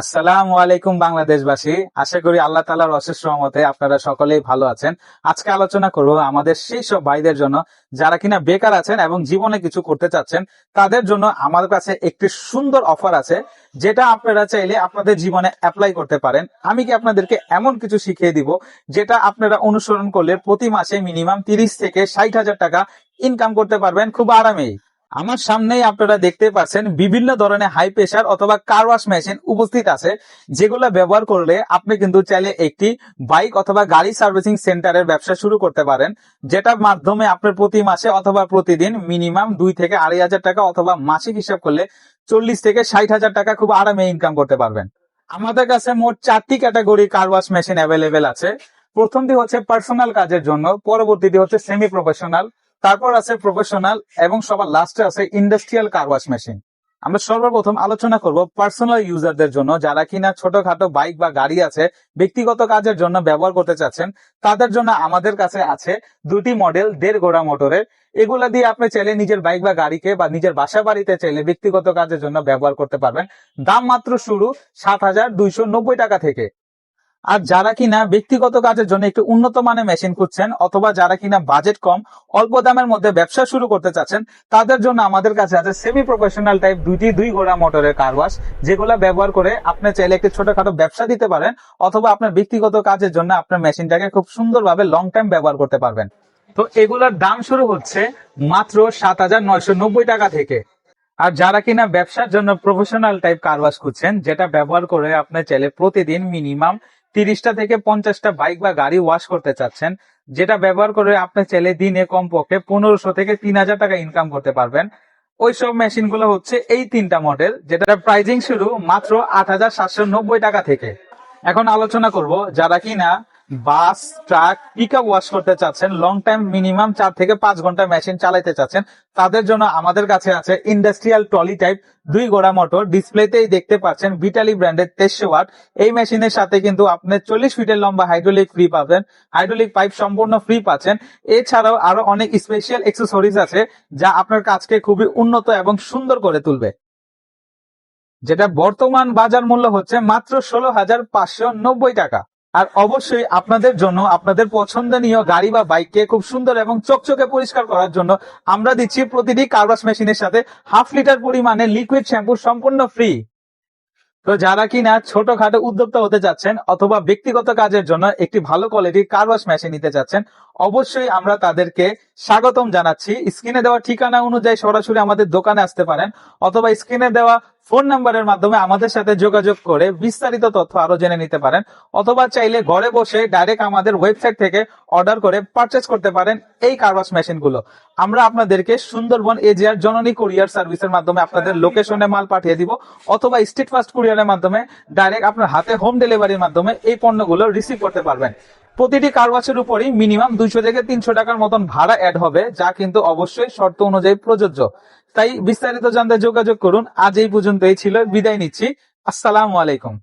আসসালামু আলাইকুম বাংলাদেশবাসী। আশা করি আল্লাহ তালার অশেষ রহমতে আপনারা সকলেই ভালো আছেন। আজকে আলোচনা করব আমাদের সেই সব ভাইদের জন্য, যারা কিনা বেকার আছেন এবং জীবনে কিছু করতে চাচ্ছেন, তাদের জন্য আমাদের কাছে একটি সুন্দর অফার আছে, যেটা আপনারা চাইলে আপনাদের জীবনে অ্যাপ্লাই করতে পারেন। আমি কি আপনাদেরকে এমন কিছু শিখিয়ে দিব, যেটা আপনারা অনুসরণ করলে প্রতি মাসে মিনিমাম তিরিশ থেকে ষাট হাজার টাকা ইনকাম করতে পারবেন খুব আরামেই। আমার সামনেই আপনারা দেখতে পাচ্ছেন বিভিন্ন ধরনের হাই প্রেশার অথবা কার ওয়াশ মেশিন উপস্থিত আছে, যেগুলো ব্যবহার করলে আপনি কিন্তু চাইলে একটি বাইক অথবা গাড়ি সার্ভিসিং সেন্টারের ব্যবসা শুরু করতে পারেন, যেটার মাধ্যমে আপনার প্রতি মাসে অথবা প্রতিদিন মিনিমাম দুই থেকে আড়াই হাজার টাকা অথবা মাসিক হিসাব করলে চল্লিশ থেকে ষাট হাজার টাকা খুব আরামে ইনকাম করতে পারবেন। আমাদের কাছে মোট চারটি category car wash machine available আছে। প্রথমটি হচ্ছে পার্সোনাল কাজের জন্য, পরবর্তীটি হচ্ছে সেমি প্রফেশনাল তারপর আছে প্রফেশনাল এবং সবার লাস্টে আছে ইন্ডাস্ট্রিয়াল কার ওয়াশ মেশিন আমরা সর্বপ্রথম আলোচনা করব পার্সোনাল ইউজারদের জন্য, যারা কিনা ছোটখাটো বাইক বা গাড়ি আছে, ব্যক্তিগত কাজের জন্য ব্যবহার করতে চাচ্ছেন, তাদের জন্য আমাদের কাছে আছে দুটি মডেল দেড় ঘোড়া মোটরের। এগুলা দিয়ে আপনি চাইলে নিজের বাইক বা গাড়িকে বা নিজের বাসা বাড়িতে চাইলে ব্যক্তিগত কাজের জন্য ব্যবহার করতে পারবেন। দাম মাত্র শুরু সাত হাজার দুইশো নব্বই টাকা থেকে। আর যারা কিনা ব্যক্তিগত কাজের জন্য একটু উন্নত মানের মেশিন খুঁজছেন অথবা যারা কিনা বাজেট কম, অল্প দামের মধ্যে ব্যবসা শুরু করতে চাচ্ছেন, তাদের জন্য আমাদের কাছে আছে সেমি প্রফেশনাল টাইপ দুইটি দুই ঘোড়া মোটরের কার ওয়াশ যেগুলো ব্যবহার করে আপনি চাইলে একটি ছোটখাটো ব্যবসা দিতে পারেন অথবা আপনার ব্যক্তিগত কাজের জন্য আপনার মেশিনটাকে খুব সুন্দরভাবে লং টাইম ব্যবহার করতে পারবেন। তো এগুলোর দাম শুরু হচ্ছে মাত্র সাত হাজার নয়শো নব্বই টাকা থেকে। আর যারা কিনা ব্যবসার জন্য প্রফেশনাল টাইপ কার ওয়াশ খুঁজছেন, যেটা ব্যবহার করে আপনি চাইলে প্রতিদিন মিনিমাম তিরিশটা থেকে পঞ্চাশটা বাইক বা গাড়ি ওয়াশ করতে চাচ্ছেন, যেটা ব্যবহার করে আপনি চাইলে দিনে কমপক্ষে পনেরোশো থেকে তিন হাজার টাকা ইনকাম করতে পারবেন। ওই সব মেশিনগুলো হচ্ছে এই তিনটা মডেল যেটা প্রাইজিং শুরু মাত্র আট হাজার সাতশো নব্বই টাকা থেকে। এখন আলোচনা করব যারা কিনা bus, truck pick up wash করতে চাচ্ছেন লং টাইম মিনিমাম চার থেকে পাঁচ ঘণ্টা মেশিন চালাইতে চাচ্ছেন, তাদের জন্য আমাদের কাছে আছে ইন্ডাস্ট্রিয়াল ট্রলি টাইপ দুই গোড়া মোটর ডিসপ্লেতেই দেখতে পাচ্ছেন ভিটালি ব্র্যান্ডের তেইশশো ওয়াট এই মেশিনের সাথে কিন্তু আপনি চল্লিশ ফিটের লম্বা হাইড্রোলিক ফ্রি পাবেন হাইড্রোলিক পাইপ সম্পূর্ণ ফ্রি পাচ্ছেন। এছাড়াও আরও অনেক স্পেশাল এক্সেসরিজ আছে যা আপনার কাজকে খুবই উন্নত এবং সুন্দর করে তুলবে। যেটা বর্তমান বাজার মূল্য হচ্ছে মাত্র ষোলো হাজার পাঁচশো নব্বই টাকা। আর অবশ্যই আপনাদের জন্য, আপনাদের পছন্দনীয় গাড়ি বা বাইককে খুব সুন্দর এবং চকচকে পরিষ্কার করার জন্য আমরা দিচ্ছি প্রতিটি কারবাস মেশিনের সাথে হাফ লিটার পরিমাণে লিকুইড শ্যাম্পু সম্পূর্ণ ফ্রি তো যারা কিনা ছোটখাটো উদ্যোক্তা হতে যাচ্ছেন অথবা ব্যক্তিগত কাজের জন্য একটি ভালো কোয়ালিটির কারবাস মেশিন নিতে চাচ্ছেন, অবশ্যই আমরা তাদেরকে স্বাগতম জানাচ্ছি। স্ক্রিনে দেওয়া ঠিকানা অনুযায়ী সরাসরি আমাদের দোকানে আসতে পারেন, অথবা স্ক্রিনে দেওয়া ফোন নাম্বারের মাধ্যমে আমাদের সাথে যোগাযোগ করে বিস্তারিত তথ্য আরও জেনে নিতে পারেন, অথবা চাইলে ঘরে বসে ডাইরেক্ট আমাদের ওয়েবসাইট থেকে অর্ডার করে পারচেস করতে পারেন এই কারওয়াশ মেশিনগুলো। আমরা আপনাদেরকে সুন্দরবন এজিআর জননী কুরিয়ার সার্ভিসের মাধ্যমে আপনাদের লোকেশনে মাল পাঠিয়ে দিব, অথবা স্ট্রিট ফাস্ট কুরিয়ারের মাধ্যমে ডাইরেক্ট আপনার হাতে হোম ডেলিভারির মাধ্যমে এই পণ্যগুলো রিসিভ করতে পারবেন। প্রতিটি কার ওয়াশের উপরই মিনিমাম দুইশো থেকে তিনশো টাকার মতন ভাড়া অ্যাড হবে, যা কিন্তু অবশ্যই শর্ত অনুযায়ী প্রযোজ্য। তাই বিস্তারিত জানতে যোগাযোগ করুন। আজ এই পর্যন্তই ছিল। বিদায় নিচ্ছি। আসসালামু আলাইকুম।